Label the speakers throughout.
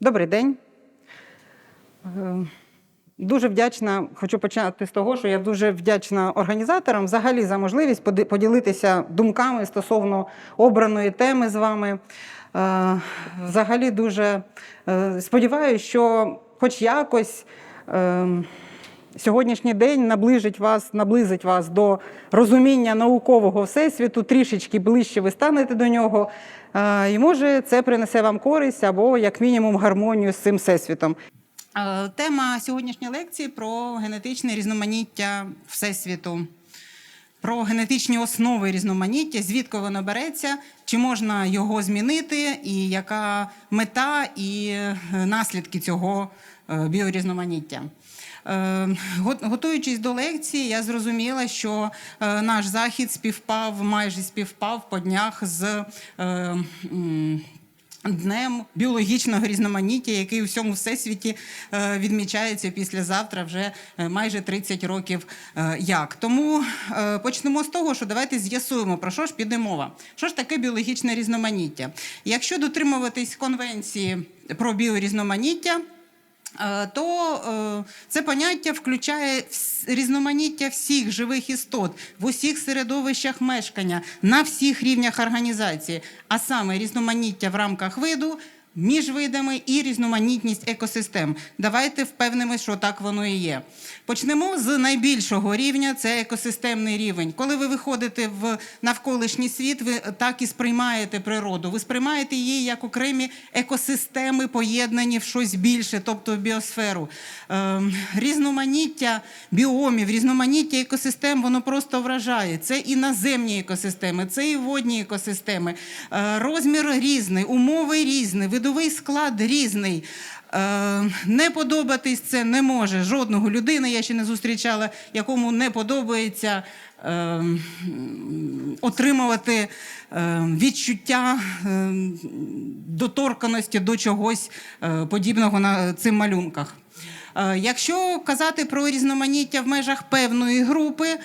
Speaker 1: Добрий день. Е, Дуже вдячна, хочу почати з того, що я дуже вдячна організаторам взагалі за можливість поділитися думками стосовно обраної теми з вами. Е, Взагалі дуже е, сподіваюся, що хоч якось е, сьогоднішній день наближить вас, наблизить вас до розуміння наукового всесвіту, трішечки ближче ви станете до нього. Е, І може це принесе вам користь або, як мінімум, гармонію з цим всесвітом. Е, Тема сьогоднішньої лекції про генетичне різноманіття всесвіту, про генетичні основи різноманіття, звідки воно береться, чи можна його змінити, і яка мета і е, наслідки цього біорізноманіття. Е, го- Готуючись до лекції, я зрозуміла, що е, наш захід співпав, майже співпав по днях з е, Днем біологічного різноманіття, який у всьому всесвіті е, відмічається післязавтра вже майже 30 років як. Тому почнемо з того, що давайте з'ясуємо, про що ж піде мова. Що ж таке біологічне різноманіття? Якщо дотримуватись конвенції про біорізноманіття, то е, це поняття включає різноманіття всіх живих істот в усіх середовищах мешкання на всіх рівнях організації, а саме різноманіття в рамках виду. Між видами і різноманітність екосистем. Давайте впевнимось, що так воно і є. Почнемо з найбільшого рівня це екосистемний рівень. Коли ви виходите в навколишній світ, ви так і сприймаєте природу. Ви сприймаєте її як окремі екосистеми, поєднані в щось більше, тобто в біосферу. Ем, різноманіття біомів, різноманіття екосистем, воно просто вражає. Це і наземні екосистеми, це і водні екосистеми. Е, розмір різний, умови різні, видовий склад різний. Е, Не подобатись це не може жодного людини. Я ще не зустрічала, якому не подобається е, отримувати е, відчуття доторканості до чогось подібного на цим малюнках. Е, Якщо казати про різноманіття в межах певної групи, е,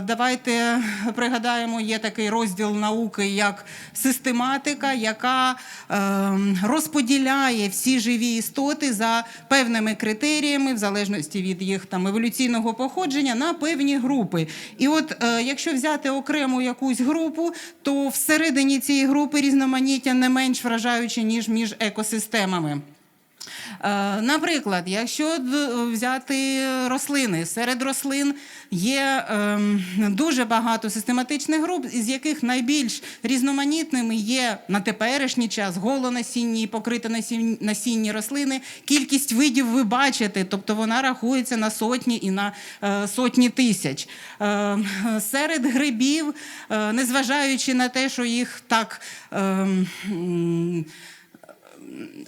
Speaker 1: давайте пригадаємо, є такий розділ науки як систематика, яка е, розподіляє всі живі істоти за певними критеріями, в залежності від їх там еволюційного походження, на певні групи. І от якщо взяти окрему якусь групу, то всередині цієї групи різноманіття не менш вражаюче, ніж між екосистемами. Е, Наприклад, якщо взяти рослини, серед рослин є ем, дуже багато систематичних груп, із яких найбільш різноманітними є на теперішній час голонасінні і покриті насінні, рослини. Кількість видів ви бачите, тобто вона рахується на сотні і на е, сотні тисяч. Е, серед грибів, незважаючи на те, що їх так.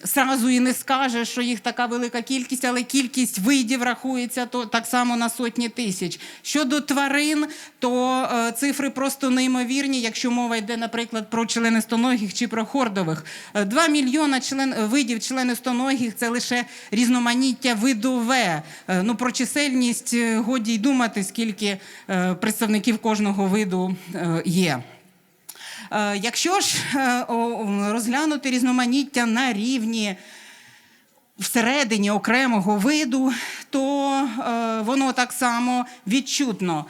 Speaker 1: Сразу і не скажеш, що їх така велика кількість, але кількість видів рахується то так само на сотні тисяч. Щодо тварин, то е, цифри просто неймовірні, якщо мова йде, наприклад, про членистоногих чи про хордових. Е, Два мільйона член, видів членистоногих це лише різноманіття видове. Е, ну, про чисельність е, годі й думати, скільки е, представників кожного виду е, є. Е, Якщо ж е, розглянути різноманіття на рівні всередині окремого виду, то е, воно так само відчутно.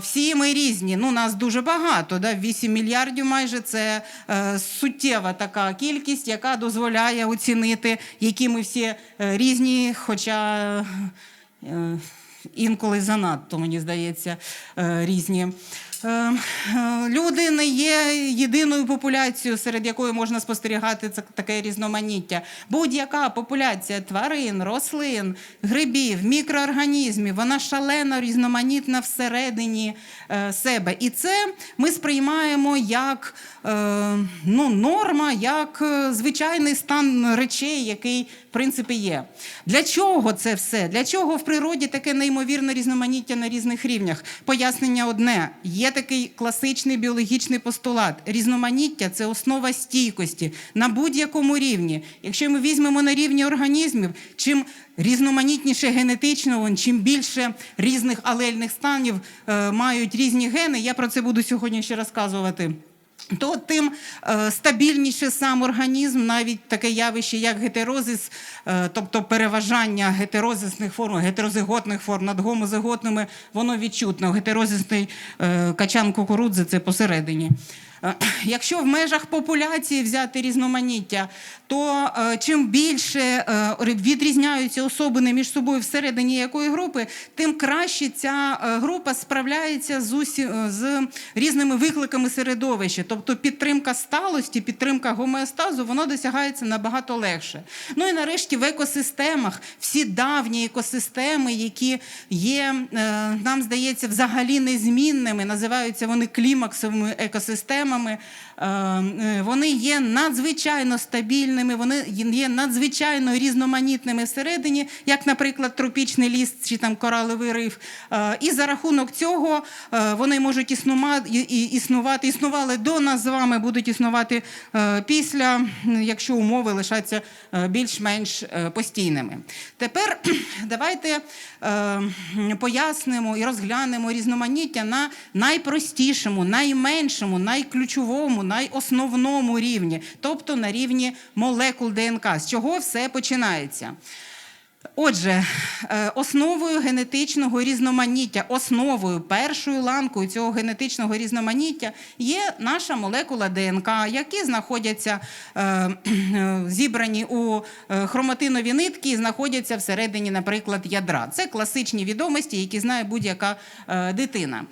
Speaker 1: Всі ми різні. Ну, нас дуже багато, да? 8 мільярдів майже це суттєва така кількість, яка дозволяє оцінити, які ми всі різні, хоча. Інколи занадто, мені здається, різні. Е, е, Люди не є єдиною популяцією, серед якої можна спостерігати таке різноманіття. Будь-яка популяція тварин, рослин, грибів, мікроорганізмів, вона шалено різноманітна всередині себе. І це ми сприймаємо як е, ну, норма, як е, звичайний стан речей, який в принципі є. Для чого це все? Для чого в природі таке неймовірне різноманіття на різних рівнях? Пояснення одне: є такий класичний біологічний постулат. Різноманіття це основа стійкості на будь-якому рівні. Якщо ми візьмемо на рівні організмів, чим різноманітніше генетично, он, чим більше різних алельних станів е, мають різні гени, я про це буду сьогодні ще розказувати. то тим е, стабільніше сам організм, навіть таке явище, як гетерозис, е, тобто переважання гетерозисних форм, гетерозиготних форм над гомозиготними, воно відчутно. Гетерозисний е, качан кукурудзи це посередині. Е, Якщо в межах популяції взяти різноманіття, то е, чим більше е, відрізняються особини між собою всередині якої групи, тим краще ця е, група справляється з, усі, з різними викликами середовища. Тобто підтримка сталості, підтримка гомеостазу, воно досягається набагато легше. Ну і нарешті в екосистемах всі давні екосистеми, які є, нам здається, взагалі незмінними, називаються вони клімаксовими екосистемами. Е, е, Вони є надзвичайно стабільними, вони є надзвичайно різноманітними всередині, як, наприклад, тропічний ліс чи там кораловий риф. Е, І за рахунок цього е, вони можуть існувати, існували до нас з вами, будуть існувати е, після, якщо умови лишаться більш-менш постійними. Тепер давайте пояснимо і розглянемо різноманіття на найпростішому, найменшому, найключовому, найосновному рівні, тобто на рівні молекул ДНК. З чого все починається? Отже, е, основою генетичного різноманіття, основою першою ланкою цього генетичного різноманіття є наша молекула ДНК, які знаходяться е, е, зібрані у хроматинові нитки і знаходяться всередині, наприклад, ядра. Це класичні відомості, які знає будь-яка дитина.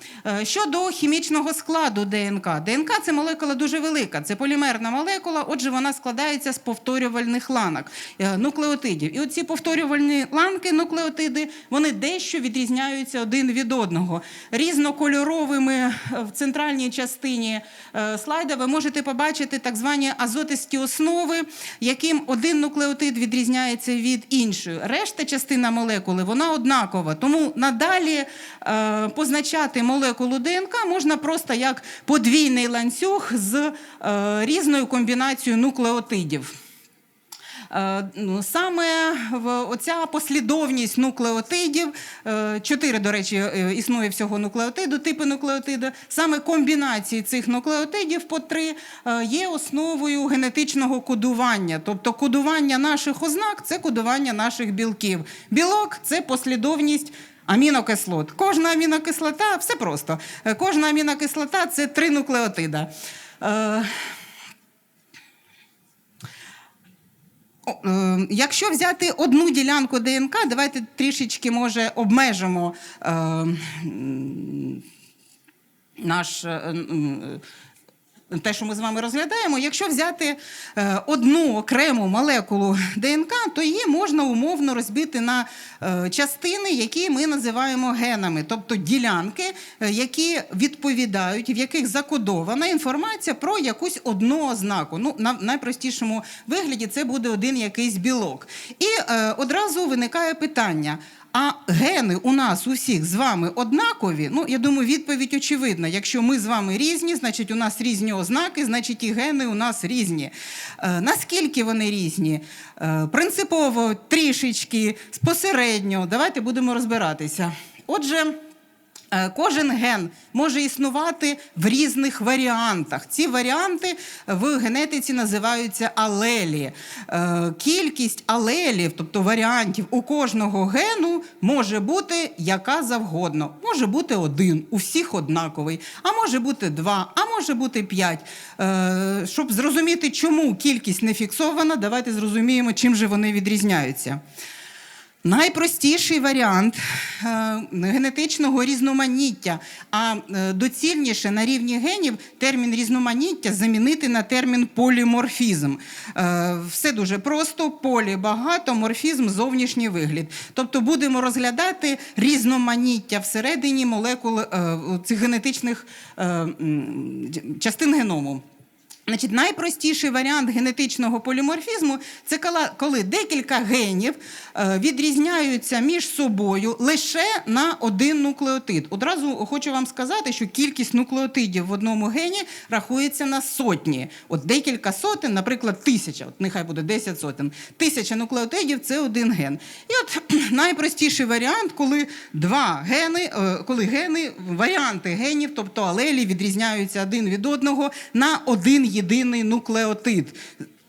Speaker 1: Щодо хімічного складу ДНК, ДНК це молекула дуже велика, це полімерна молекула, отже, вона складається з повторювальних ланок нуклеотидів. І оці повторювальні ланки нуклеотиди вони дещо відрізняються один від одного. Різнокольоровими е, в центральній частині е, слайда ви можете побачити так звані азотисті основи, яким один нуклеотид відрізняється від іншої. Решта частина молекули вона однакова. Тому надалі е, позначати молекулу ДНК можна просто як подвійний ланцюг з різною комбінацією нуклеотидів. Е, ну, Саме оця послідовність нуклеотидів, е, чотири, до речі, е, існує всього нуклеотиду, типи нуклеотиду, саме комбінації цих нуклеотидів по три є основою генетичного кодування. Тобто кодування наших ознак це кодування наших білків. Білок це послідовність. Амінокислот. Кожна амінокислота, все просто. Кожна амінокислота це три нуклеотида. Е, О, е, Якщо взяти одну ділянку ДНК, давайте трішечки може обмежимо е, наш. Те, що ми з вами розглядаємо, якщо взяти е, одну окрему молекулу ДНК, то її можна умовно розбити на е, частини, які ми називаємо генами, тобто ділянки, е, які відповідають, в яких закодована інформація про якусь одну ознаку. Ну, на найпростішому вигляді це буде один якийсь білок. І одразу виникає питання. А гени у нас усіх з вами однакові. Ну, я думаю, відповідь очевидна. Якщо ми з вами різні, значить у нас різні ознаки, значить і гени у нас різні. Е, наскільки вони різні? Е, принципово, трішечки, посередньо. Давайте будемо розбиратися. Отже. Е, Кожен ген може існувати в різних варіантах. Ці варіанти в генетиці називаються алелі. Е, Кількість алелів, тобто варіантів у кожного гену може бути яка завгодно. Може бути один, у всіх однаковий, а може бути два, а може бути п'ять. Е, Щоб зрозуміти, чому кількість не фіксована, давайте зрозуміємо, чим же вони відрізняються. Найпростіший варіант е, генетичного різноманіття, а е, доцільніше на рівні генів термін різноманіття замінити на термін поліморфізм. Е, Все дуже просто: полі багато, морфізм зовнішній вигляд. Тобто будемо розглядати різноманіття всередині молекул цих генетичних частин геному. Значить, найпростіший варіант генетичного поліморфізму це коли- декілька генів е, відрізняються між собою лише на один нуклеотид. Одразу хочу вам сказати, що кількість нуклеотидів в одному гені рахується на сотні. От декілька сотень, наприклад, тисяча, от нехай буде 10 сотень. Тисяча нуклеотидів це один ген. І от найпростіший варіант, коли два гени, е, коли гени, варіанти генів, тобто алелі, відрізняються один від одного на один єдиний нуклеотид.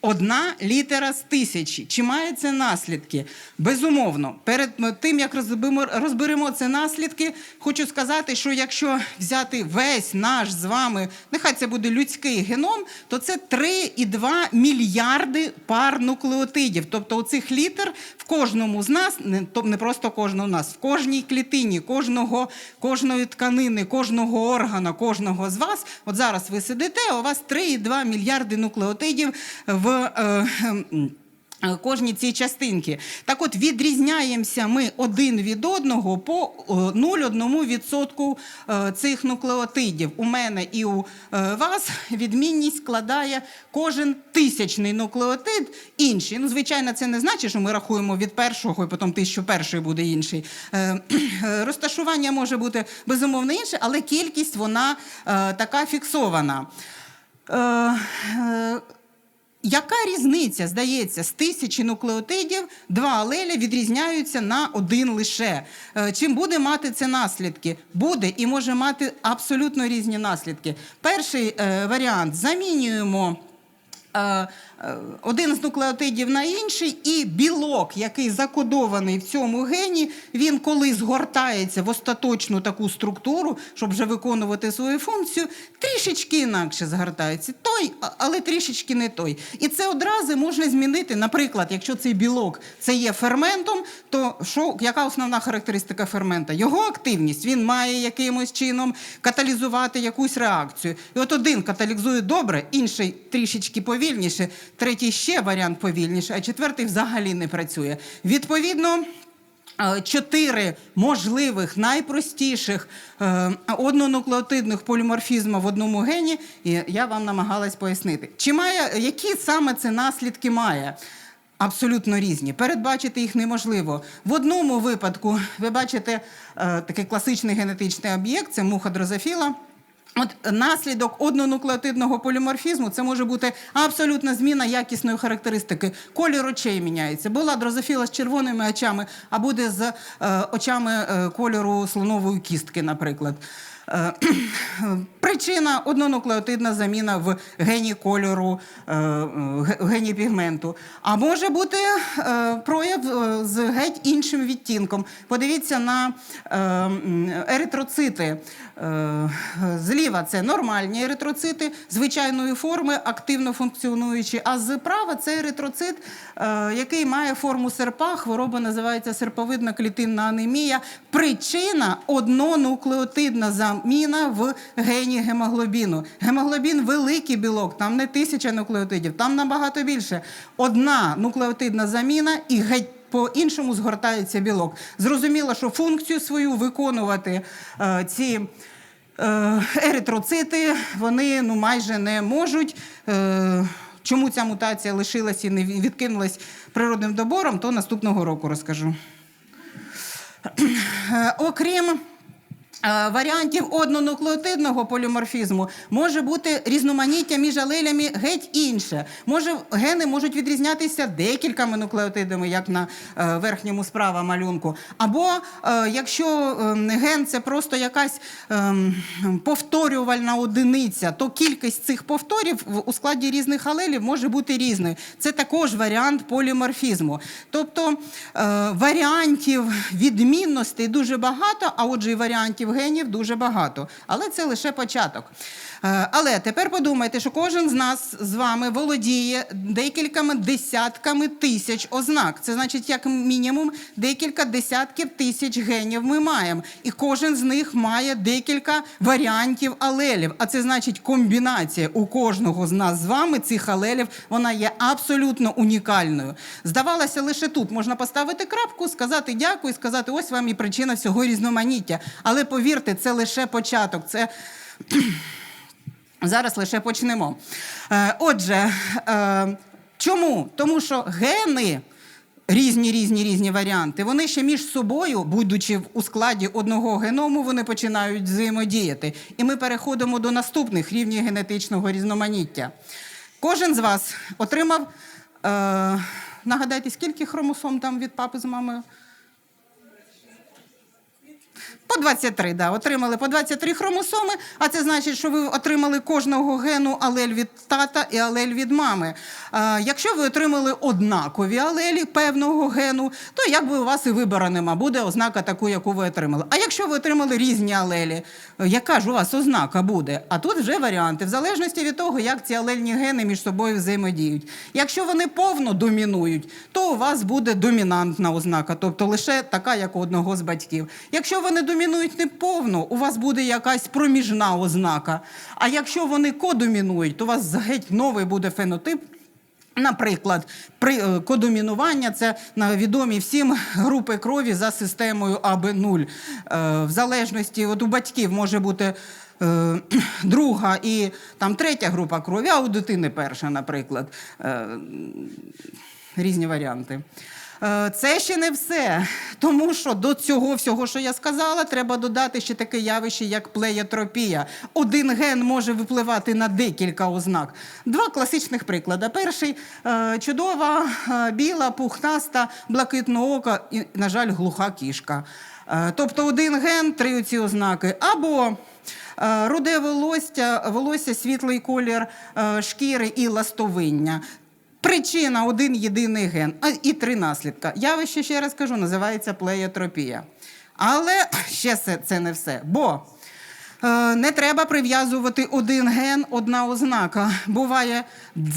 Speaker 1: Одна літера з тисячі. Чи має це наслідки? Безумовно. Перед тим, як розберемо, розберемо це наслідки, хочу сказати, що якщо взяти весь наш з вами, нехай це буде людський геном, то це 3,2 мільярди пар нуклеотидів. Тобто оцих літер в кожному з нас, не, то не просто кожного нас, в кожній клітині, кожного, кожної тканини, кожного органа, кожного з вас. От зараз ви сидите, у вас 3,2 мільярди нуклеотидів в. Е, ем, е, Кожній цій частинки. Так от відрізняємося ми один від одного по е, 0,1% е, цих нуклеотидів. У мене і у е, вас відмінність складає кожен тисячний нуклеотид інший. Ну, звичайно, це не значить, що ми рахуємо від першого і потім тисячу перший буде інший. Е, е, Розташування може бути безумовно інше, але кількість вона е, така фіксована. Різниця, здається, з тисячі нуклеотидів два алеля відрізняються на один лише. Е, Чим буде мати це наслідки? Буде і може мати абсолютно різні наслідки. Перший е, варіант замінюємо. Е, е, Один з нуклеотидів на інший, і білок, який закодований в цьому гені, він коли згортається в остаточну таку структуру, щоб вже виконувати свою функцію, трішечки інакше згортається. Той, але трішечки не той. І це одразу можна змінити. Наприклад, якщо цей білок це є ферментом, то що, яка основна характеристика фермента? Його активність. Він має якимось чином каталізувати якусь реакцію. І от один каталізує добре, інший трішечки повільніше, третій ще варіант повільніше, а четвертий взагалі не працює. Відповідно. е, Чотири можливих найпростіших е, однонуклеотидних поліморфізмів в одному гені, і я вам намагалась пояснити. Чи має які саме це наслідки має? Абсолютно різні. Передбачити їх неможливо. В одному випадку ви бачите е, такий класичний генетичний об'єкт це муха дрозофіла. От наслідок однонуклеотидного поліморфізму це може бути абсолютна зміна якісної характеристики. Колір очей міняється. Була дрозофіла з червоними очами, а буде з е, очами е, кольору слонової кістки, наприклад. Е, Причина однонуклеотидна заміна в гені кольору, е, гені пігменту. А може бути е, прояв е, з геть іншим відтінком. Подивіться на е, еритроцити. Е, Зліва це нормальні еритроцити звичайної форми, активно функціонуючі. А зправа це еритроцит, е, який має форму серпа. Хвороба називається серповидна клітинна анемія. Причина однонуклеотидна заміна в гені гемоглобіну. Гемоглобін великий білок, там не тисяча нуклеотидів, там набагато більше. Одна нуклеотидна заміна і геть. По-іншому згортається білок. Зрозуміло, що функцію свою виконувати е, ці е, еритроцити вони ну, майже не можуть. Е, чому ця мутація лишилась і не відкинулась природним добором, то наступного року розкажу. Е, Окрім варіантів однонуклеотидного поліморфізму, може бути різноманіття між алелями геть інше. Може, гени можуть відрізнятися декількома нуклеотидами, як на е, верхньому справа малюнку. Або е, якщо е, ген це просто якась е, повторювальна одиниця, то кількість цих повторів у складі різних алелів може бути різною. Це також варіант поліморфізму. Тобто е, варіантів відмінностей дуже багато, а отже, і варіантів генів дуже багато. Але це лише початок. Е, Але тепер подумайте, що кожен з нас з вами володіє декількома десятками тисяч ознак. Це значить, як мінімум, декілька десятків тисяч генів ми маємо. І кожен з них має декілька варіантів алелів. А це значить комбінація у кожного з нас з вами цих алелів, вона є абсолютно унікальною. Здавалося, лише тут можна поставити крапку, сказати дякую, сказати, ось вам і причина всього різноманіття. Але повірте, це лише початок. Це Зараз лише почнемо. Е, Отже, е, чому? Тому що гени. Різні, різні, різні варіанти. Вони ще між собою, будучи у складі одного геному, вони починають взаємодіяти. І ми переходимо до наступних рівнів генетичного різноманіття. Кожен з вас отримав, е, нагадайте, скільки хромосом там від папи з мамою? По 23, да, отримали по 23 хромосоми, а це значить, що ви отримали кожного гену алель від тата і алель від мами. А, якщо ви отримали однакові алелі певного гену, то якби у вас і вибору нема, буде ознака таку, яку ви отримали. А якщо ви отримали різні алелі, яка ж у вас ознака буде? А тут вже варіанти, в залежності від того, як ці алельні гени між собою взаємодіють. Якщо вони повно домінують, то у вас буде домінантна ознака, тобто лише така, як у одного з батьків. Якщо вони домінують не повно, у вас буде якась проміжна ознака. А якщо вони кодомінують, то у вас геть новий буде фенотип. Наприклад, при е, кодомінування це відомі всім групи крові за системою АБ0. Е, В залежності от у батьків може бути е, друга і там третя група крові, а у дитини перша, наприклад. Різні варіанти. Е, Це ще не все, тому що до цього всього, що я сказала, треба додати ще таке явище, як плеєтропія. Один ген може випливати на декілька ознак. Два класичних приклади. Перший е, чудова, е, біла, пухнаста, блакитноока і, на жаль, глуха кішка. Тобто один ген, три оці ознаки. Або руде волосся, волосся, світлий колір шкіри і ластовиння. Причина один єдиний ген, а і три наслідка. Явище, ще раз кажу, називається плеєтропія. Але ще це, не все. Бо не треба прив'язувати один ген, одна ознака. Буває,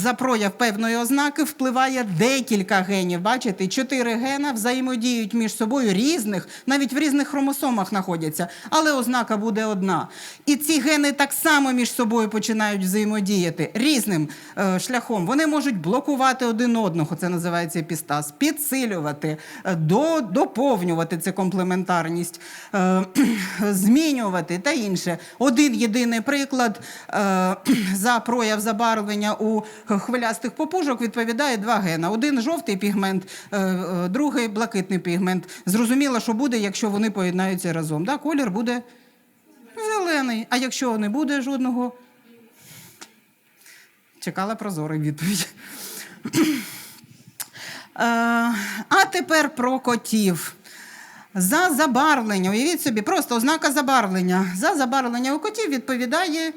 Speaker 1: за прояв певної ознаки впливає декілька генів. Бачите, чотири гена взаємодіють між собою різних, навіть в різних хромосомах знаходяться, але ознака буде одна. І ці гени так само між собою починають взаємодіяти різним е, шляхом. Вони можуть блокувати один одного, це називається епістаз, підсилювати, е, до, доповнювати це комплементарність, е, змінювати та інше. Один єдиний приклад е, за прояв забарвлення у хвилястих попужок відповідає два гена. Один жовтий пігмент, е, е, другий блакитний пігмент. Зрозуміло, що буде, якщо вони поєднаються разом. Да? Колір буде зелений. А якщо не буде жодного, чекала прозорий відповідь. А тепер про котів. За забарвлення, уявіть собі, просто ознака забарвлення. За забарвлення у котів відповідає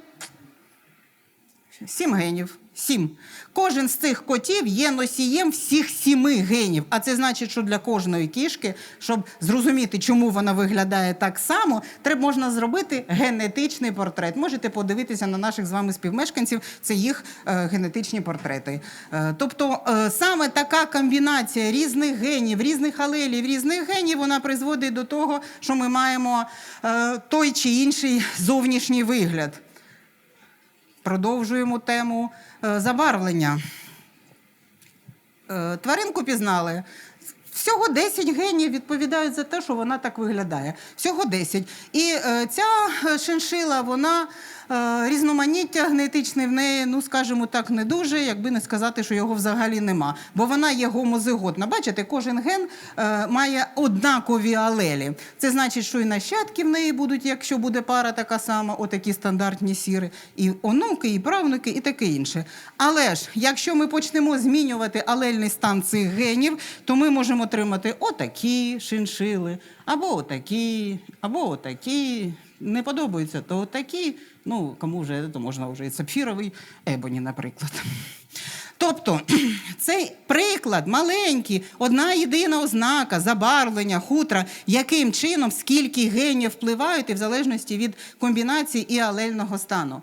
Speaker 1: сім генів. Сім. Кожен з цих котів є носієм всіх сіми генів. А це значить, що для кожної кішки, щоб зрозуміти, чому вона виглядає так само, треба можна зробити генетичний портрет. Можете подивитися на наших з вами співмешканців, це їх е, генетичні портрети. Е, тобто е, саме така комбінація різних генів, різних алелів, різних генів, вона призводить до того, що ми маємо той чи інший зовнішній вигляд. Продовжуємо тему е, забарвлення. Е, Тваринку пізнали. Всього 10 генів відповідають за те, що вона так виглядає. Всього 10. І е, ця шиншила, вона різноманіття генетичне в неї, ну скажімо так, не дуже, якби не сказати, що його взагалі нема. Бо вона є гомозиготна. Бачите, кожен ген е, має однакові алелі. Це значить, що і нащадки в неї будуть, якщо буде пара така сама, отакі стандартні сіри, і онуки, і правнуки, і таке інше. Але ж, якщо ми почнемо змінювати алельний стан цих генів, то ми можемо отримати отакі шиншили, або отакі, або отакі. Не подобаються, то отакі. Ну, кому вже то можна вже і сапфіровий ебоні, наприклад. Тобто цей приклад маленький, одна єдина ознака, забарвлення, хутра, яким чином, скільки генів впливають, і в залежності від комбінації і алельного стану.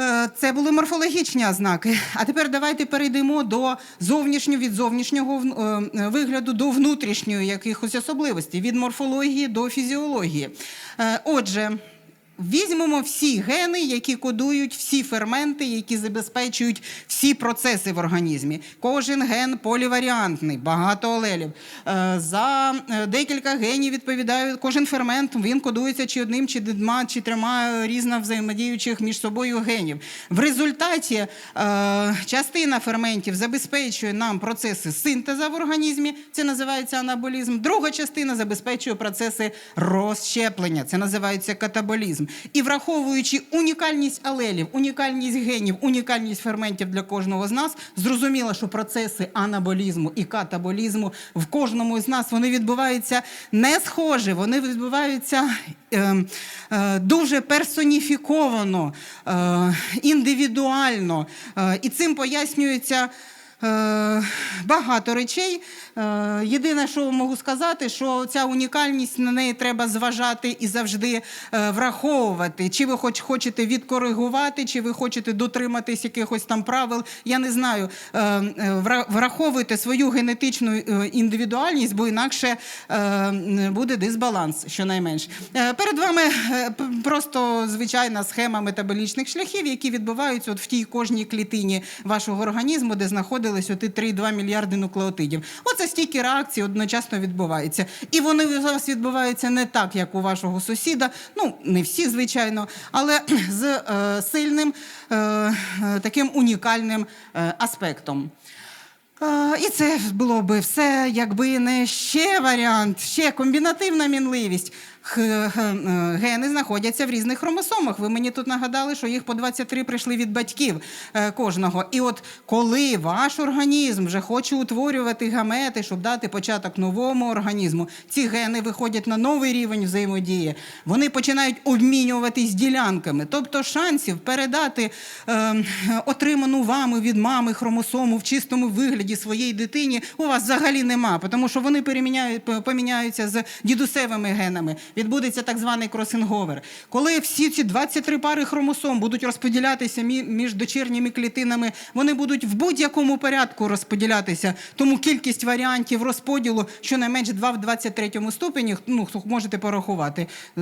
Speaker 1: Е, Це були морфологічні ознаки. А тепер давайте перейдемо до зовнішнього від зовнішнього е, вигляду до внутрішньої якихось особливостей, від морфології до фізіології. Е, Отже, Візьмемо всі гени, які кодують всі ферменти, які забезпечують всі процеси в організмі. Кожен ген поліваріантний, багато алелів. Е, За е, декілька генів відповідає кожен фермент. Він кодується чи одним, чи двома, чи трьома різно взаємодіючих між собою генів. В результаті е, частина ферментів забезпечує нам процеси синтезу в організмі. Це називається анаболізм. Друга частина забезпечує процеси розщеплення. Це називається катаболізм. І враховуючи унікальність алелів, унікальність генів, унікальність ферментів для кожного з нас, зрозуміло, що процеси анаболізму і катаболізму в кожному з нас вони відбуваються не схожі, вони відбуваються е, е, дуже персоніфіковано, е, індивідуально. Е, і цим пояснюється. Е, Багато речей. Е, Єдине, що можу сказати, що ця унікальність на неї треба зважати і завжди е, враховувати. Чи ви хоч хочете відкоригувати, чи ви хочете дотриматись якихось там правил. Я не знаю. Вра- Враховуйте свою генетичну індивідуальність, бо інакше буде дисбаланс, щонайменш. Е, Перед вами просто звичайна схема метаболічних шляхів, які відбуваються от в тій кожній клітині вашого організму, де знаходились оти 3,2 мільярди нуклеотидів. Оце стільки реакцій одночасно відбувається. І вони вас відбуваються не так, як у вашого сусіда. Ну, не всі, звичайно, але з е, сильним е, е, таким унікальним е, аспектом. Е, І це було би все, якби не ще варіант, ще комбінативна мінливість. Е, Гени знаходяться в різних хромосомах. Ви мені тут нагадали, що їх по 23 прийшли від батьків е, кожного. І от коли ваш організм вже хоче утворювати гамети, щоб дати початок новому організму, ці гени виходять на новий рівень взаємодії. Вони починають обмінюватись ділянками. Тобто шансів передати е, отриману вами від мами хромосому в чистому вигляді своїй дитині у вас взагалі нема, тому що вони переміняють, поміняються з дідусевими генами. Відбудеться так званий кросинговер. Коли всі ці 23 пари хромосом будуть розподілятися між дочірніми клітинами, вони будуть в будь-якому порядку розподілятися. Тому кількість варіантів розподілу щонайменш 2 в 23 ступені, ну, можете порахувати. Е,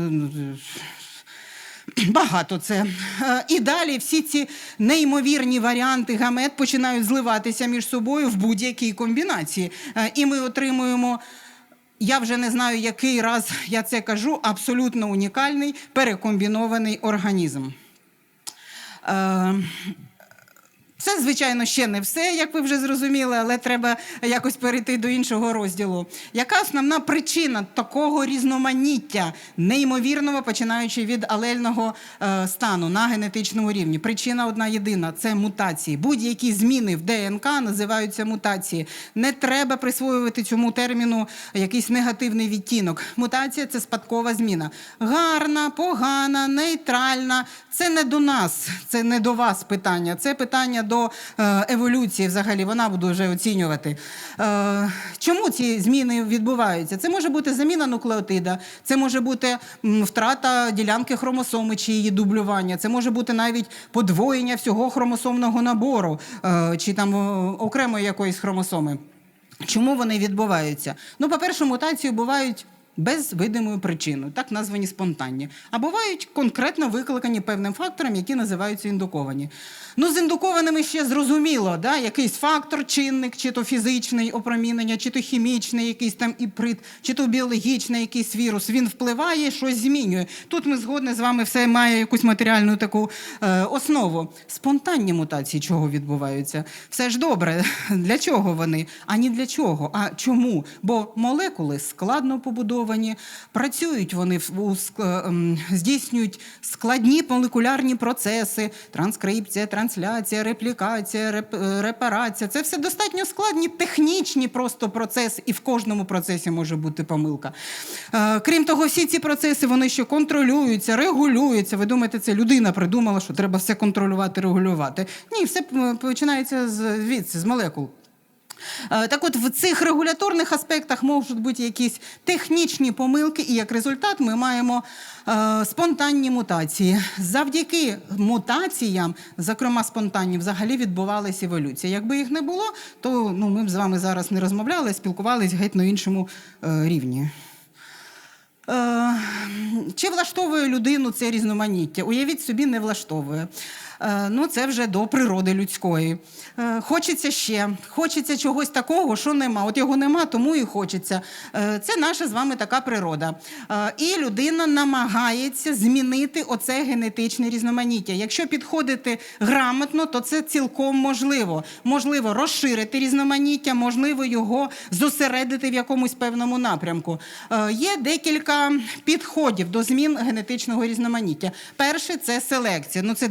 Speaker 1: Багато це. Е, І далі всі ці неймовірні варіанти гамет починають зливатися між собою в будь-якій комбінації. Е, І ми отримуємо. Я вже не знаю, який раз я це кажу, абсолютно унікальний перекомбінований організм. Це, звичайно, ще не все, як ви вже зрозуміли, але треба якось перейти до іншого розділу. Яка основна причина такого різноманіття, неймовірного, починаючи від алельного е, стану на генетичному рівні? Причина одна єдина це мутації. Будь-які зміни в ДНК називаються мутації. Не треба присвоювати цьому терміну якийсь негативний відтінок. Мутація це спадкова зміна. Гарна, погана, нейтральна. Це не до нас, це не до вас питання. Це питання до е, еволюції. Взагалі вона буде вже оцінювати. Е, чому ці зміни відбуваються? Це може бути заміна нуклеотида, це може бути втрата ділянки хромосоми чи її дублювання. Це може бути навіть подвоєння всього хромосомного набору е, чи там окремої якоїсь хромосоми. Чому вони відбуваються? Ну, по-перше, мутації бувають без видимої причини, так названі спонтанні. А бувають конкретно викликані певним фактором, які називаються індуковані. Ну, з індукованими ще зрозуміло, да? якийсь фактор, чинник, чи то фізичний опромінення, чи то хімічний якийсь там іприт, чи то біологічний якийсь вірус. Він впливає, щось змінює. Тут ми згодні з вами все має якусь матеріальну таку е, основу. Спонтанні мутації чого відбуваються? Все ж добре. Для чого вони? А ні для чого. А чому? Бо молекули складно побудовані, працюють вони ем, здійснюють складні молекулярні процеси, транскрипція, трансляція, реплікація, реп, е, репарація. Це все достатньо складні технічні просто процеси, і в кожному процесі може бути помилка. Е, Крім того, всі ці процеси вони ще контролюються, регулюються. Ви думаєте, це людина придумала, що треба все контролювати, регулювати? Ні, все починається звідси, з молекул. Е, Так от в цих регуляторних аспектах можуть бути якісь технічні помилки, і як результат ми маємо е, спонтанні мутації. Завдяки мутаціям, зокрема спонтанні, взагалі відбувалася еволюція. Якби їх не було, то ну, ми б з вами зараз не розмовляли, спілкувалися геть на іншому е, рівні. Е, Чи влаштовує людину це різноманіття? Уявіть собі, не влаштовує. Е, Ну, це вже до природи людської. Е, Хочеться ще, хочеться чогось такого, що нема. От його нема, тому і хочеться. Е, Це наша з вами така природа. І людина намагається змінити оце генетичне різноманіття. Якщо підходити грамотно, то це цілком можливо. Можливо розширити різноманіття, можливо його зосередити в якомусь певному напрямку. Є декілька підходів до змін генетичного різноманіття. Перше це селекція. Ну це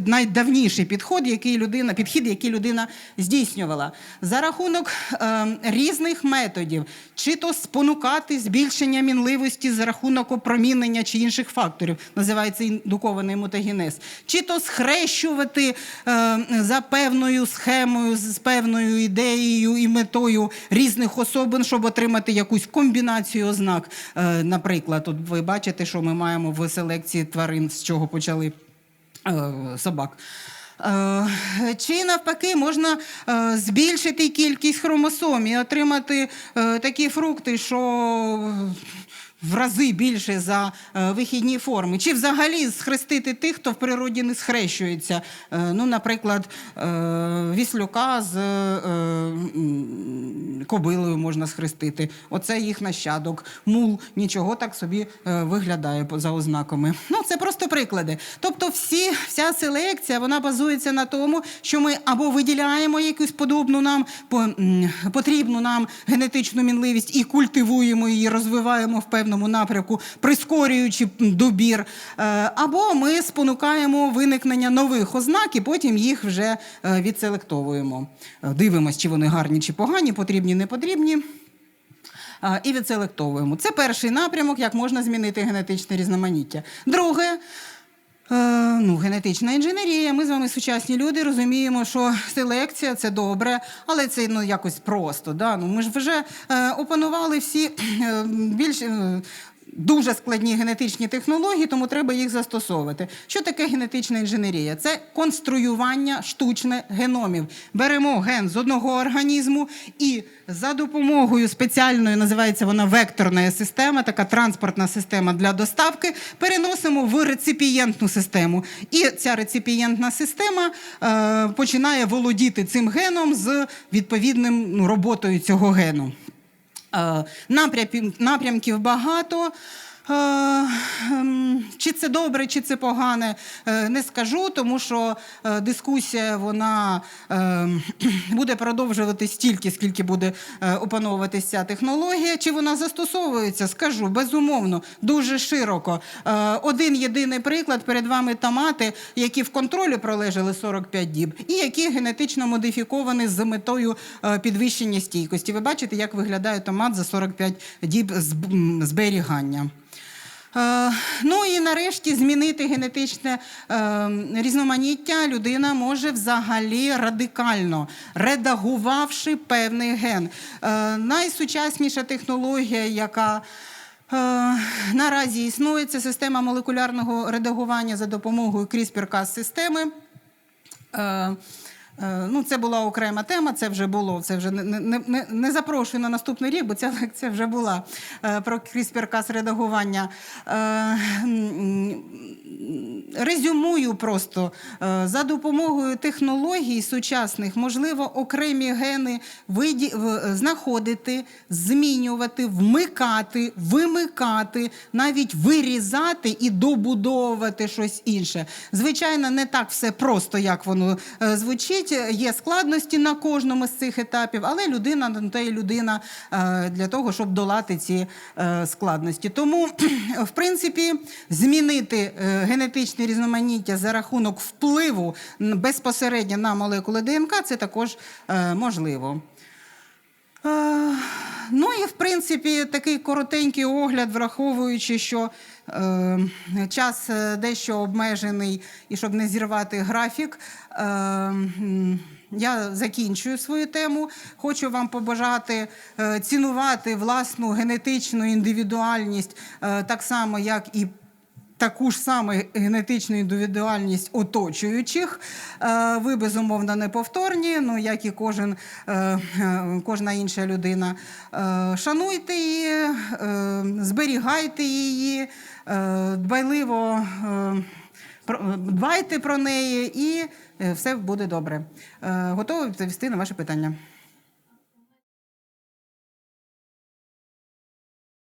Speaker 1: найдавніший підход, який людина, підхід, який людина здійснювала за рахунок е, різних методів, чи то спонукати збільшення мінливості за рахунок опромінення чи інших факторів, називається індукований мутагенез, чи то схрещувати е, за певною схемою, з певною ідеєю і метою різних особин, щоб отримати якусь комбінацію ознак. Е, наприклад, от ви бачите, що ми маємо в селекції тварин, з чого почали собак. Е, Чи навпаки можна е, збільшити кількість хромосом і отримати е, такі фрукти, що в рази більше за е, вихідні форми, чи взагалі схрестити тих, хто в природі не схрещується. Е, Ну, наприклад, е, віслюка з кобилою можна схрестити. Оце їх нащадок. Мул нічого так собі виглядає за ознаками. Ну, це просто приклади. Тобто, всі, вся селекція вона базується на тому, що ми або виділяємо якусь подобну нам потрібну нам генетичну мінливість і культивуємо її, розвиваємо в певному напрямку, прискорюючи добір, е, або ми спонукаємо виникнення нових ознак і потім їх вже е, відселектовуємо. Е, Дивимось, чи вони гарні, чи погані, потрібні, не потрібні. І відселектовуємо. Це перший напрямок, як можна змінити генетичне різноманіття. Друге. Е, ну, генетична інженерія. Ми з вами сучасні люди розуміємо, що селекція це добре, але це ну, якось просто. Да? Ну, ми ж вже е, опанували всі е, більш. е, Дуже складні генетичні технології, тому треба їх застосовувати. Що таке генетична інженерія? Це конструювання штучне геномів. Беремо ген з одного організму і за допомогою спеціальної, називається вона векторна система, така транспортна система для доставки, переносимо в реципієнтну систему. І ця реципієнтна система е, починає володіти цим геном з відповідним ну, роботою цього гену. Е, Напрямків, напрямків багато. Ем, Чи це добре, чи це погане, е, не скажу, тому що е, дискусія вона е, буде продовжувати стільки, скільки буде е, опановуватися технологія. Чи вона застосовується? Скажу, безумовно, дуже широко. Один єдиний приклад перед вами томати, які в контролі пролежали 45 діб, і які генетично модифіковані з метою підвищення стійкості. Ви бачите, як виглядає томат за 45 діб зберігання. Е, Ну і нарешті змінити генетичне е, різноманіття людина може взагалі радикально, редагувавши певний ген. Е, Найсучасніша технологія, яка наразі існує, це система молекулярного редагування за допомогою CRISPR-Cas-системи. Е, е, Ну, це була окрема тема, це вже було. Це вже не, не, не, запрошую на наступний рік, бо ця лекція вже була е, про CRISPR-Cas редагування. Е, резюмую просто Е, за допомогою технологій сучасних можливо окремі гени виді... знаходити, змінювати, вмикати, вимикати, навіть вирізати і добудовувати щось інше. Звичайно, не так все просто, як воно е, звучить. Є складності на кожному з цих етапів, але людина на те й людина е, для того, щоб долати ці е, складності. Тому, в принципі, змінити е, генетичне різноманіття за рахунок впливу безпосередньо на молекули ДНК це також можливо. Ну і в принципі такий коротенький огляд, враховуючи, що е, час е, дещо обмежений, і щоб не зірвати графік. Е, я закінчую свою тему. Хочу вам побажати е, цінувати власну генетичну індивідуальність, е, так само, як і таку ж саму генетичну індивідуальність оточуючих. Е, Ви безумовно неповторні, ну як і кожен, е, е, кожна інша людина. Шануйте її, зберігайте її, дбайливо. Дбайте про неї і все буде добре. Готова відповісти на ваше питання.